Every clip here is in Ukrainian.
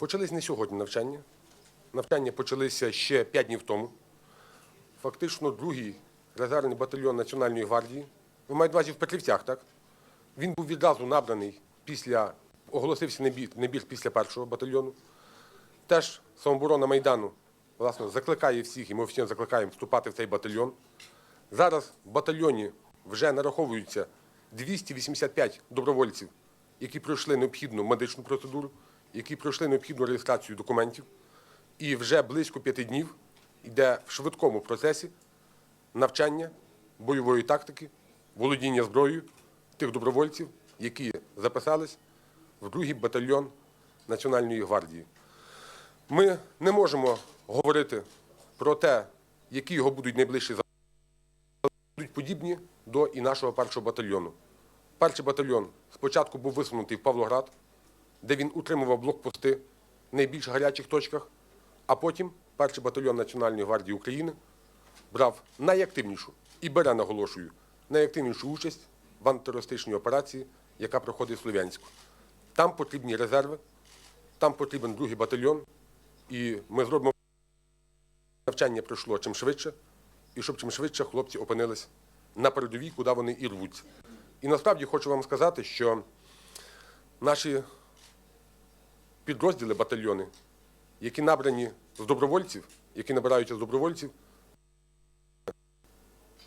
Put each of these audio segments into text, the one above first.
Почались не сьогодні навчання. Навчання почалися ще 5 днів тому. Фактично, другий резервний батальйон Національної гвардії. Ви маєте увазі в Петрівцях, так? Він був відразу набраний після, оголосився набір, набір після першого батальйону. Теж самооборона Майдану, власне, закликає всіх, і ми офіційно закликаємо вступати в цей батальйон. Зараз в батальйоні вже нараховуються 285 добровольців, які пройшли необхідну медичну процедуру, які пройшли необхідну реєстрацію документів. І вже близько п'яти днів йде в швидкому процесі навчання бойової тактики, володіння зброєю тих добровольців, які записались в другий батальйон Національної гвардії. Ми не можемо говорити про те, які його будуть найближчі будуть подібні до і нашого першого батальйону. Перший батальйон спочатку був висунутий в Павлоград, де він утримував блокпости в найбільш гарячих точках, а потім перший батальйон Національної гвардії України брав найактивнішу і бере, наголошую, найактивнішу участь в антитерористичній операції, яка проходить в Слов'янську. Там потрібні резерви, там потрібен другий батальйон, і ми зробимо навчання пройшло чим швидше, і щоб чим швидше хлопці опинились на передовій, куди вони і рвуться. І насправді хочу вам сказати, що наші підрозділи, батальйони, які набрані з добровольців, які набираються з добровольців,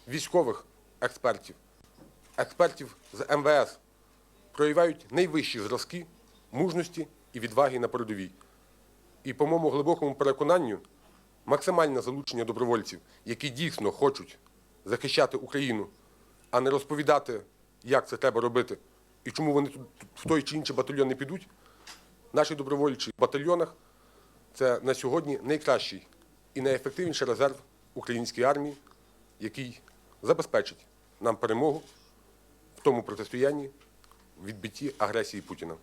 військових експертів, експертів з МВС, проявляють найвищі зразки мужності і відваги на передовій. І по моєму глибокому переконанню, максимальне залучення добровольців, які дійсно хочуть захищати Україну, а не розповідати, як це треба робити і чому вони в той чи інший батальйон не підуть, наші добровольчі батальйонах це на сьогодні найкращий і найефективніший резерв української армії, який забезпечить нам перемогу в тому протистоянні відбитті агресії Путіна.